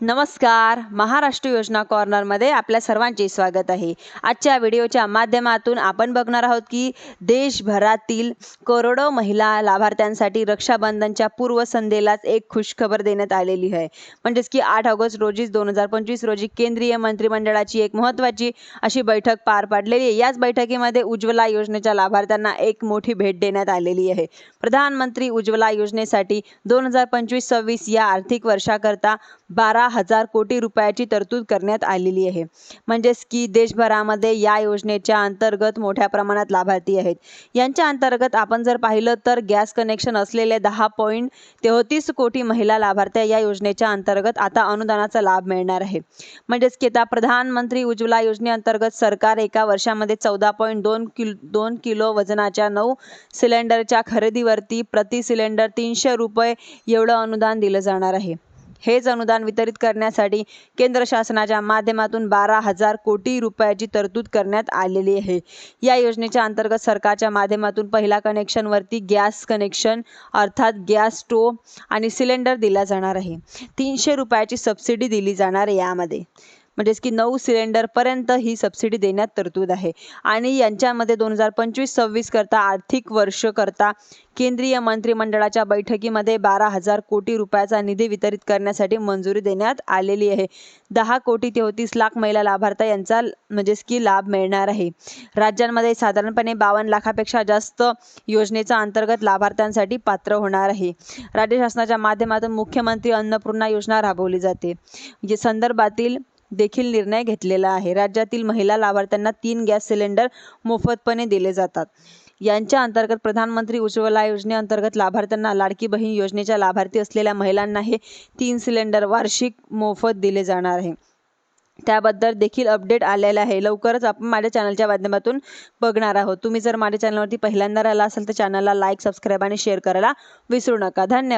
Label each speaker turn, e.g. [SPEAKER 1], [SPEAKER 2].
[SPEAKER 1] नमस्कार. महाराष्ट्र योजना कॉर्नरमध्ये आपल्या सर्वांचे स्वागत आहे. आजच्या व्हिडिओच्या माध्यमातून आपण बघणार आहोत की देशभरातील करोडो महिला लाभार्थ्यांसाठी रक्षाबंधनच्या पूर्वसंध्येलाच एक खुशखबर देण्यात आलेली आहे. म्हणजेच की आठ ऑगस्ट रोजी दोन हजार पंचवीस रोजी केंद्रीय मंत्रिमंडळाची एक महत्त्वाची अशी बैठक पार पाडलेली आहे. याच बैठकीमध्ये उज्ज्वला योजनेच्या लाभार्थ्यांना एक मोठी भेट देण्यात आलेली आहे. प्रधानमंत्री उज्ज्वला योजनेसाठी दोन हजार पंचवीस सव्वीस या आर्थिक वर्षाकरता बारा हजार कोटी रुपयाची तरतूद करण्यात आलेली आहे. म्हणजेच की देशभरामध्ये या योजनेच्या अंतर्गत मोठ्या प्रमाणात लाभार्थी आहेत. यांच्या अंतर्गत आपण जर पाहिलं तर गॅस कनेक्शन असलेले दहा पॉईंट तेहतीस कोटी महिला लाभार्थ्या या योजनेच्या अंतर्गत आता अनुदानाचा लाभ मिळणार आहे. म्हणजेच की आता प्रधानमंत्री उज्ज्वला योजनेअंतर्गत सरकार एका वर्षामध्ये चौदा पॉईंट दोन किलो दोन किलो वजनाच्या नऊ सिलेंडरच्या खरेदीवरती प्रति सिलेंडर तीनशे रुपये एवढं अनुदान दिलं जाणार आहे. हेच अनुदान वितरित करण्यासाठी केंद्र शासनाच्या माध्यमातून बारा हजार कोटी रुपयाची तरतूद करण्यात आलेली आहे. या योजनेच्या अंतर्गत सरकारच्या माध्यमातून पहिला कनेक्शनवरती गॅस कनेक्शन अर्थात गॅस स्टोव आणि सिलेंडर दिला जाणार आहे. तीनशे रुपयाची सबसिडी दिली जाणार आहे यामध्ये. म्हणजेच की नऊ सिलेंडरपर्यंत ही सबसिडी देण्यात तरतूद आहे. आणि यांच्यामध्ये दोन हजार पंचवीस सव्वीस करता आर्थिक वर्ष करता केंद्रीय मंत्रिमंडळाच्या बैठकीमध्ये बारा हजार कोटी रुपयाचा निधी वितरित करण्यासाठी मंजुरी देण्यात आलेली आहे. दहा कोटी तेहतीस लाख महिला लाभार्थी यांचा म्हणजेच की लाभ मिळणार आहे. राज्यांमध्ये साधारणपणे बावन्न लाखापेक्षा जास्त योजनेचा अंतर्गत लाभार्थ्यांसाठी पात्र होणार आहे. राज्य शासनाच्या माध्यमातून मुख्यमंत्री अन्नपूर्णा योजना राबवली जाते. संदर्भातील देखील निर्णय घेतलेला आहे. राज्यातील महिला लाभार्थ्यांना तीन गॅस सिलेंडर मोफतपणे दिले जातात. यांच्या अंतर्गत प्रधानमंत्री उज्ज्वला योजनेअंतर्गत लाभार्थ्यांना लाडकी बहीण योजनेच्या लाभार्थी असलेल्या महिलांना हे तीन सिलेंडर वार्षिक मोफत दिले जाणार आहे. त्याबद्दल देखील अपडेट आलेला आहे. लवकरच आपण माझ्या चॅनलच्या माध्यमातून बघणार आहोत. तुम्ही जर माझ्या चॅनलवरती पहिल्यांदा राहिला असाल तर चॅनलला लाईक सबस्क्राईब आणि शेअर करायला विसरू नका. धन्यवाद.